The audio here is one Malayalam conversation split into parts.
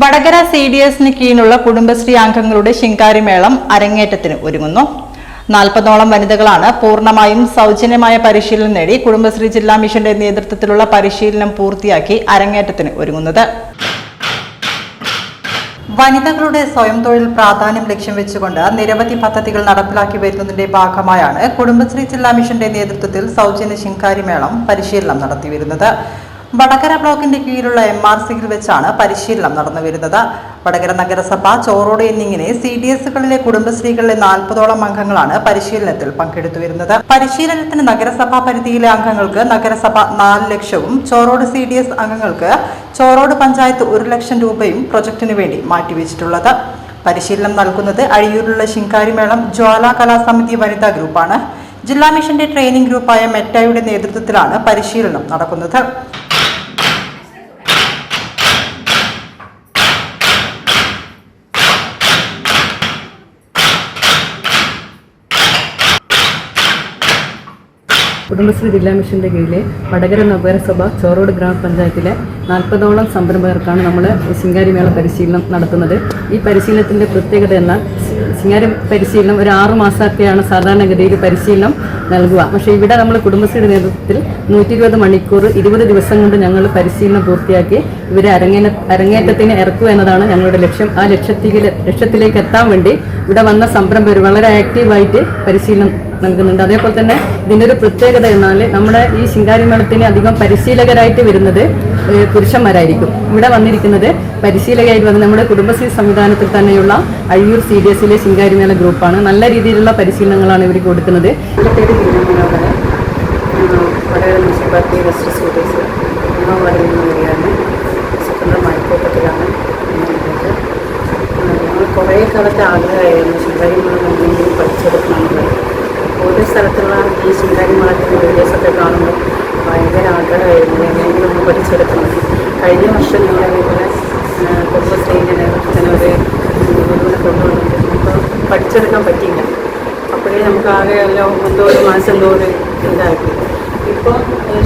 വടകര സി ഡി എസിന് കീഴിലുള്ള കുടുംബശ്രീ അംഗങ്ങളുടെ ശിങ്കാരിമേളം അരങ്ങേറ്റത്തിന് ഒരുങ്ങുന്നു. നാൽപ്പതോളം വനിതകളാണ് പൂർണമായും സൗജന്യമായ പരിശീലനം നേടി കുടുംബശ്രീ ജില്ലാ മിഷന്റെ നേതൃത്വത്തിലുള്ള പരിശീലനം പൂർത്തിയാക്കി അരങ്ങേറ്റത്തിന് ഒരുങ്ങുന്നത്. വനിതകളുടെ സ്വയം തൊഴിൽ പ്രാധാന്യം ലക്ഷ്യം വെച്ചുകൊണ്ട് നിരവധി പദ്ധതികൾ നടപ്പിലാക്കി വരുന്നതിന്റെ ഭാഗമായാണ് കുടുംബശ്രീ ജില്ലാ മിഷന്റെ നേതൃത്വത്തിൽ സൗജന്യ ശിങ്കാരിമേളം പരിശീലനം നടത്തിവരുന്നത്. വടകര ബ്ലോക്കിന്റെ കീഴിലുള്ള എം ആർ സിയിൽ വെച്ചാണ് പരിശീലനം നടന്നു വരുന്നത്. വടകര നഗരസഭ ചോറോട് എന്നിങ്ങനെ സി ഡി എസുകളിലെ കുടുംബശ്രീകളിലെ നാൽപ്പതോളം അംഗങ്ങളാണ് പരിശീലനത്തിൽ പങ്കെടുത്തു വരുന്നത്. പരിശീലനത്തിന് നഗരസഭാ പരിധിയിലെ അംഗങ്ങൾക്ക് നഗരസഭ നാല് ലക്ഷവും ചോറോട് സി ഡി എസ് അംഗങ്ങൾക്ക് ചോറോട് പഞ്ചായത്ത് ഒരു ലക്ഷം രൂപയും പ്രൊജക്ടിനു വേണ്ടി മാറ്റിവെച്ചിട്ടുള്ളത്. പരിശീലനം നൽകുന്നത് അഴിയൂരിലുള്ള ശിങ്കാരിമേളം ജ്വാല കലാസമിതി വനിതാ ഗ്രൂപ്പാണ്. ജില്ലാ മിഷന്റെ ട്രെയിനിംഗ് ഗ്രൂപ്പായ മെറ്റയുടെ നേതൃത്വത്തിലാണ് പരിശീലനം നടക്കുന്നത്. കുടുംബശ്രീ ജില്ലാ മിഷന്റെ കീഴിലെ വടകര നഗരസഭ ചോറോട് ഗ്രാമപഞ്ചായത്തിലെ നാൽപ്പതോളം സംരംഭകർക്കാണ് നമ്മൾ ശിങ്കാരിമേള പരിശീലനം നടത്തുന്നത്. ഈ പരിശീലനത്തിന്റെ പ്രത്യേകത എന്നാൽ ശിങ്കാരി പരിശീലനം ഒരു ആറു മാസമൊക്കെയാണ് സാധാരണഗതിയിൽ പരിശീലനം നൽകുക. പക്ഷേ ഇവിടെ നമ്മൾ കുടുംബശ്രീയുടെ നേതൃത്വത്തിൽ നൂറ്റി ഇരുപത് മണിക്കൂർ ഇരുപത് ദിവസം കൊണ്ട് ഞങ്ങൾ പരിശീലനം പൂർത്തിയാക്കി ഇവരെ അരങ്ങേന അരങ്ങേറ്റത്തിന് ഇറക്കുക എന്നതാണ് ഞങ്ങളുടെ ലക്ഷ്യം. ആ ലക്ഷ്യത്തിലേക്ക് ലക്ഷ്യത്തിലേക്ക് എത്താൻ വേണ്ടി ഇവിടെ വന്ന സംരംഭകർ വളരെ ആക്റ്റീവായിട്ട് പരിശീലനം നൽകുന്നുണ്ട്. അതേപോലെ തന്നെ ഇതിന്റെ ഒരു പ്രത്യേകത എന്നാൽ നമ്മുടെ ഈ ശിങ്കാരി മേളത്തിന് അധികം പരിശീലകരായിട്ട് വരുന്നത് പുരുഷന്മാരായിരിക്കും. ഇവിടെ വന്നിരിക്കുന്നത് പരിശീലകരായിട്ട് വന്ന് നമ്മുടെ കുടുംബശ്രീ സംവിധാനത്തിൽ തന്നെയുള്ള അഴിയൂർ സി ഡി എസിലെ ശിങ്കാരി മേള ഗ്രൂപ്പാണ്. നല്ല രീതിയിലുള്ള പരിശീലനങ്ങളാണ് ഇവർ കൊടുക്കുന്നത്. കുറേ കാലത്തെ ആഗ്രഹമായിരുന്നു ശിങ്കാരി മളം എന്തെങ്കിലും പഠിച്ചെടുക്കണമെന്നുള്ളത് ഓരോ സ്ഥലത്തുള്ള ഈ ശിങ്കാരി വിദ്യാഭ്യാസത്തെ കാണുമ്പോൾ ഭയങ്കര ആഗ്രഹമായിരുന്നു. എങ്ങനെയെങ്കിലും ഒന്ന് പഠിച്ചെടുക്കണം. കഴിഞ്ഞ വർഷം ഞങ്ങൾ ഇതുപോലെ കുടുംബശ്രീന്റെ നേതൃത്വത്തിന് ഒരു ഗുരുവിനെ കൊണ്ടുവന്നിട്ട് നമുക്ക് പഠിച്ചെടുക്കാൻ പറ്റിയില്ല. അപ്പോഴേ നമുക്ക് ആകെ എല്ലാം എന്തോ ഒരു എന്തോ ഒരു ഇതാക്കി ഇപ്പോൾ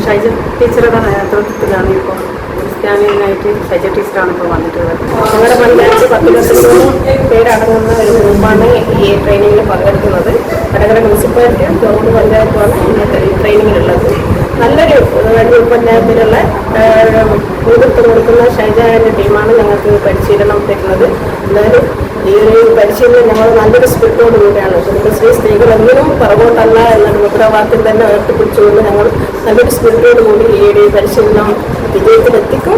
ഷൈജ ടീച്ചറുടെ നേതൃത്വത്തിലാണ് ഇപ്പോൾ ക്രിസ്ത്യാനിയനായിട്ട് ഷൈജ ടീച്ചറാണ് ഇപ്പോൾ വന്നിട്ടുള്ളത്. ഞങ്ങളുടെ പഞ്ചായത്ത് പത്ത് ലക്ഷത്തോളം പേരടങ്ങുന്ന ഒരു ഗ്രൂപ്പാണ് ഈ ട്രെയിനിങ്ങിൽ പങ്കെടുക്കുന്നത്. വടകര മുനിസിപ്പാലിറ്റിയും ചോറൂർ പഞ്ചായത്തുമാണ് ഇന്നത്തെ ഈ ട്രെയിനിങ്ങിലുള്ളത്. നല്ലൊരു ഗ്രൂപ്പ് പഞ്ചായത്തിലുള്ള നേതൃത്വം കൊടുക്കുന്ന ഷൈജ ടീമാണ് ഞങ്ങൾക്ക് പരിശീലനം തരുന്നത്. എന്തായാലും ഈ ഒരു പരിശീലനം ഞങ്ങൾ നല്ലൊരു സ്പിരിറ്റോട് കൂടിയാണ്. കുടുംബശ്രീ സ്ത്രീകൾ ഒന്നിനും പുറകോട്ടല്ല എന്നൊരു മുദ്രാവാക്യം തന്നെ ഉയർത്തിപ്പിടിച്ചുകൊണ്ട് ഞങ്ങൾ നല്ലൊരു സ്പിരിറ്റോട് കൂടി ഈ ഒരു പരിശീലനം വിജയത്തിലെത്തിക്കും.